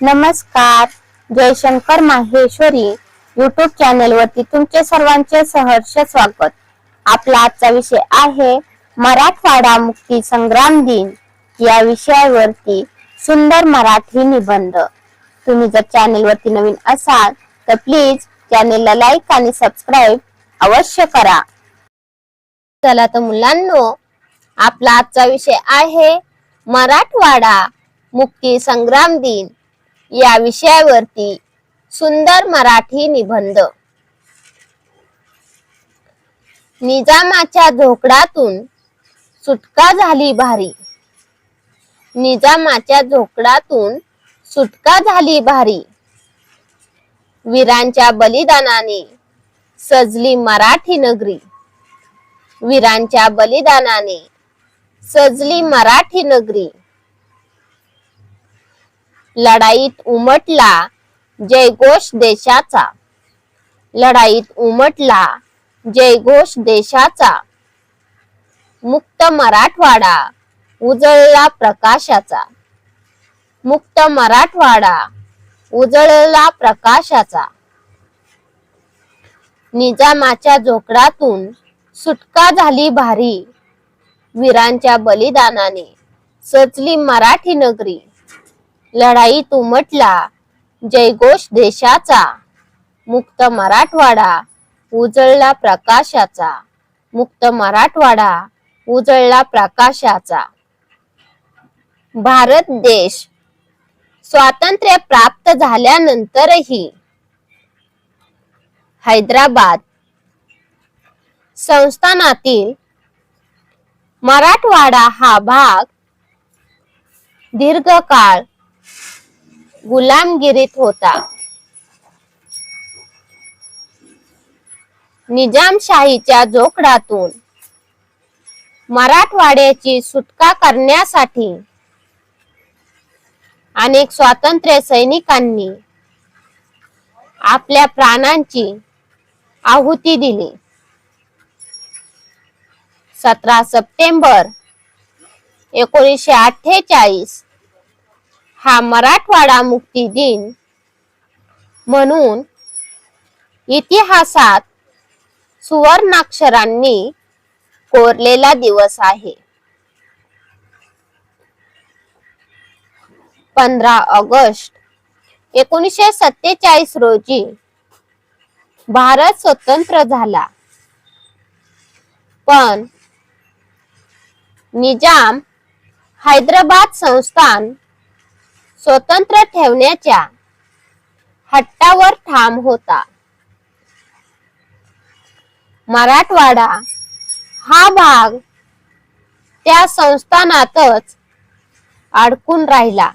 नमस्कार. Jaishankar Maheshwari. YouTube channel वरती तुमचे सर्वांचे सहर्ष स्वागत. आपला आजचा विषय आहे मराठवाडा मुक्ती संग्राम दिन. या विषयावरती सुंदर मराठी निबंध. तुम्ही जर चॅनल वरती नवीन असाल तर प्लीज चॅनेलला लाईक आणि सबस्क्राईब अवश्य करा. चला तर मुलांनो आपला आजचा विषय आहे मराठवाडा मुक्ती संग्राम दिन. या विषयावरती सुंदर मराठी निबंध. निजामाच्या झोकडातून सुटका झाली भारी. निजामाच्या झोकडातून सुटका झाली भारी. वीरांच्या बलिदानाने सजली मराठी नगरी. वीरांच्या बलिदानाने सजली मराठी नगरी. लढाईत उमटला जयघोष देशाचा. लढाईत उमटला जयघोष देशाचा. मुक्त मराठवाडा उजळला प्रकाशाचा. मुक्त मराठवाडा उजळला प्रकाशाचा. निजामाच्या झोकडातून सुटका झाली भारी. वीरांच्या बलिदानाने सचली मराठी नगरी. लढाई तुमटला जयघोष देशाचा मुक्त मराठवाडा उजळला प्रकाशाचा. मुक्त मराठवाडा उजळला प्रकाशाचा. भारत देश स्वातंत्र्य प्राप्त झाल्यानंतरही हैदराबाद संस्थानातील मराठवाडा हा भाग दीर्घकाळ गुलामगिरीत होता. निजामशाहीच्या जोखडातून मराठवाड्याची सुटका करण्यासाठी अनेक स्वातंत्र्य सैनिकांनी आपल्या प्राणांची आहुती दिली. सतरा सप्टेंबर एकोणीसशे अठ्ठेचाळीस हा मराठवाडा मुक्ती दिन म्हणून इतिहासात सुवर्णाक्षरांनी कोरलेला दिवस आहे. पंधरा ऑगस्ट एकोणीसशे सत्तेचाळीस रोजी भारत स्वतंत्र झाला. पण निजाम हैदराबाद संस्थान स्वतंत्र ठेवण्याच्या हट्टावर ठाम होता. मराठवाडा हा भाग त्या संस्थानातच अडकून राहिला.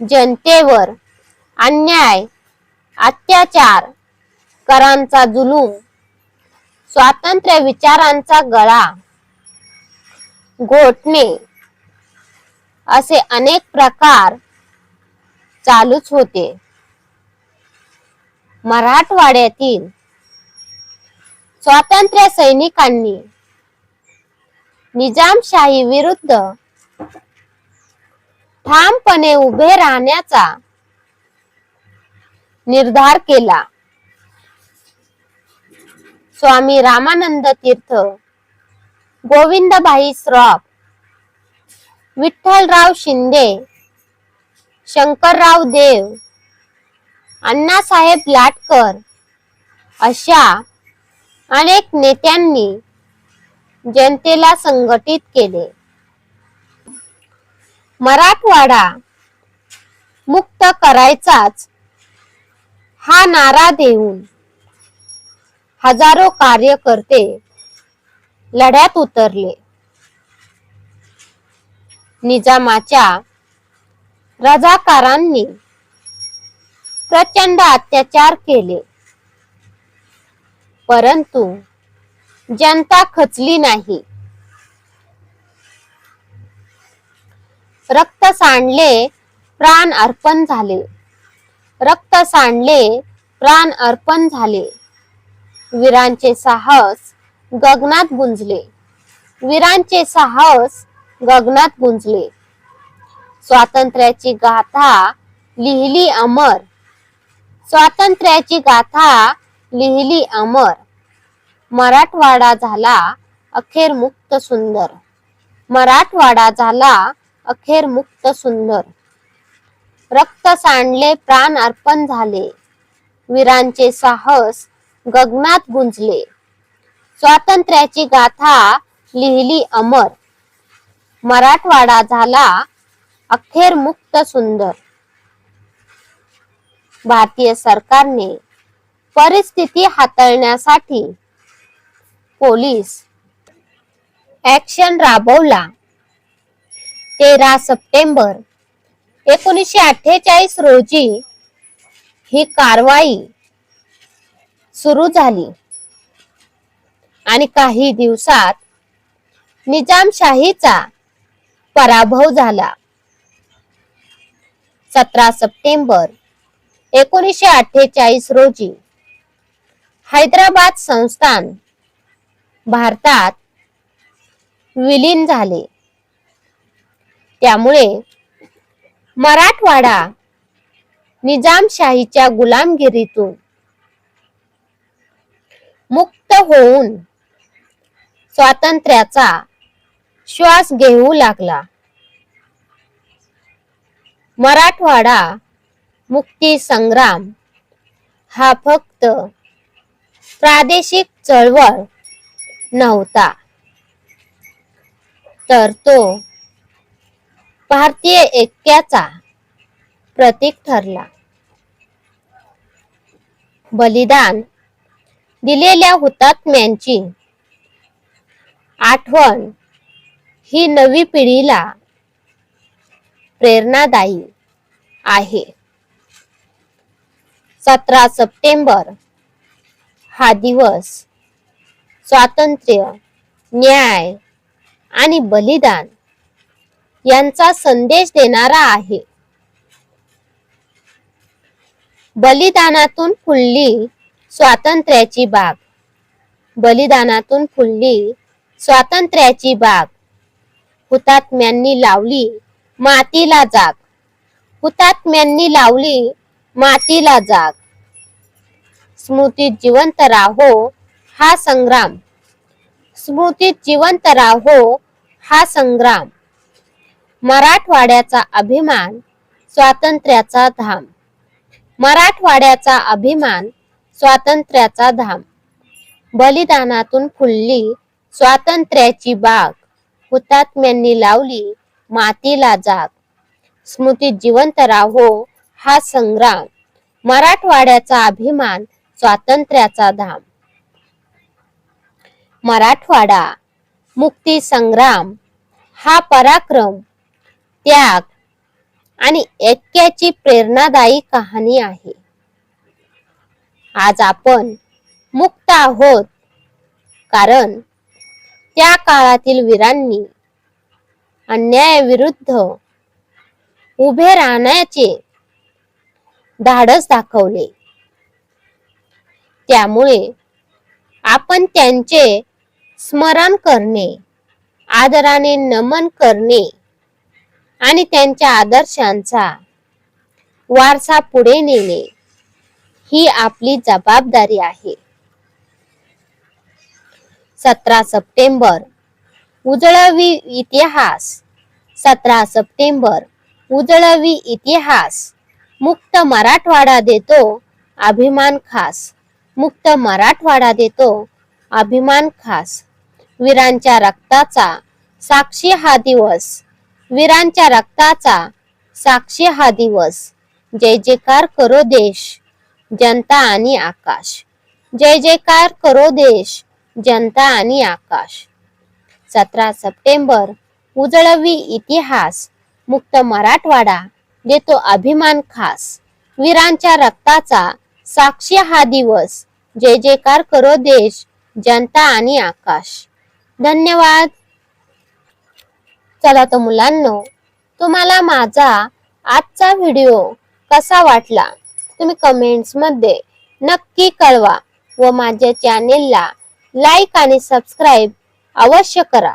जनतेवर अन्याय अत्याचार करांचा जुलूम स्वातंत्र्य विचारांचा गळा घोटणे असे अनेक प्रकार चालूच होते. मराठवाड्यातील स्वातंत्र्य सैनिकांनी निजामशाही विरुद्ध ठामपणे उभे राहण्याचा निर्धार केला. स्वामी रामानंद तीर्थ गोविंदभाई श्रॉफ विठ्ठलराव शिंदे शंकरराव देव अण्णासाहेब लाटकर अशा अनेक नेत्यांनी जनतेला संघटित केले. मराठवाडा मुक्त करायचाच हा नारा देऊन हजारो कार्यकर्ते लढ्यात उतरले. निजामाच्या रजाकारांनी प्रचंड अत्याचार केले. परंतु जनता खचली नाही. रक्त सांडले प्राण अर्पण झाले. रक्त सांडले प्राण अर्पण झाले. वीरांचे साहस गगनात गुंजले. वीरांचे साहस गगनात गुंजले. स्वातंत्र्याची गाथा लिहिली अमर. स्वातंत्र्याची गाथा लिहिली अमर. मराठवाडा झाला अखेर मुक्त सुंदर. मराठवाडा झाला अखेर मुक्त सुंदर. रक्त सांडले प्राण अर्पण झाले. वीरांचे साहस गगनात गुंजले. स्वातंत्र्याची गाथा लिहिली अमर. मराठवाडा झाला अखेर मुक्त सुंदर. भारतीय सरकारने परिस्थिती हाताळण्यासाठी पोलीस ऍक्शन राबवला. तेरा सप्टेंबर एकोणीसशे अठ्ठेचाळीस रोजी ही कारवाई सुरू झाली. आणि काही दिवसात निजामशाहीचा पराभव झाला. सतरा सप्टेंबर एकोणीसशे अठ्ठेचाळीस रोजी हैदराबाद संस्थान भारतात विलीन झाले. त्यामुळे मराठवाडा निजामशाहीच्या गुलामगिरीतून मुक्त होऊन स्वातंत्र्याचा श्वास घेऊ लागला. मराठवाडा मुक्ती संग्राम. हा फक्त प्रादेशिक चळवळ नव्हता. तर तो भारतीय ऐक्याचा प्रतीक ठरला. बलिदान दिलेल्या हुतात्म्यांची आठवण ही नवी पिढीला प्रेरणादायी आहे. सतरा सप्टेंबर हा दिवस स्वातंत्र्य न्याय आणि बलिदान यांचा संदेश देणारा आहे. बलिदानातून फुलली स्वातंत्र्याची बाग बलिदानातून फुलली स्वातंत्र्याची बाग हुतात्म्यांनी लावली मातीला जाग. हुतात्म्यांनी लावली मातीला जाग. स्मृतीत जिवंत राहो हा संग्राम. स्मृतीत जिवंत राहो हा संग्राम. मराठवाड्याचा अभिमान स्वातंत्र्याचा धाम. मराठवाड्याचा अभिमान स्वातंत्र्याचा धाम. बलिदानातून फुलली स्वातंत्र्याची बाग. हुतात्म्यांनी लावली मातीला जाग. स्मृती जिवंत राहो हा संग्राम. मराठवाड्याचा अभिमान स्वातंत्र्याचा धाम. मराठवाडा मुक्ती संग्राम हा पराक्रम त्याग आणि ऐक्याची प्रेरणादायी कहाणी आहे. आज आपण मुक्त आहोत कारण त्या काळातील वीरांनी अन्यायाविरुद्ध उभे राहण्याचे धाडस दाखवले. त्यामुळे आपण त्यांचे स्मरण करणे आदराने नमन करणे आणि त्यांच्या आदर्शांचा वारसा पुढे नेणे ही आपली जबाबदारी आहे. सतरा सप्टेंबर. उजळवी इतिहास. सतरा सप्टेंबर. उजळवी इतिहास. मुक्त मराठवाडा देतो अभिमान खास. मुक्त मराठवाडा देतो अभिमान खास. वीरांच्या रक्ताचा साक्षी हा दिवस. वीरांच्या रक्ताचा साक्षी हा दिवस. जय जयकार करो देश जनता आणि आकाश. जय जयकार करो देश जनता आणि आकाश. सतरा सप्टेंबर उजळवी इतिहास मुक्त मराठवाडा देतो अभिमान खास. वीरांच्या रक्ताचा साक्षी हा दिवस. जय जयकार करो देश जनता आणि आकाश. धन्यवाद. चला तर मुलांनो तुम्हाला माझा आजचा व्हिडिओ कसा वाटला? तुम्ही कमेंट्समध्ये नक्की कळवा व माझ्या चॅनेलला लाईक आणि सबस्क्राईब अवश्य करा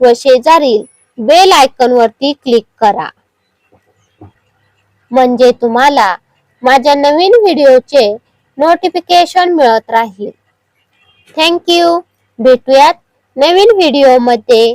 व शेजारील बेल आयकॉन वरती क्लिक करा. म्हणजे तुम्हाला माझ्या नवीन व्हिडिओचे नोटिफिकेशन मिळत राहील. थँक्यू भेटूयात नवीन व्हिडिओमध्ये.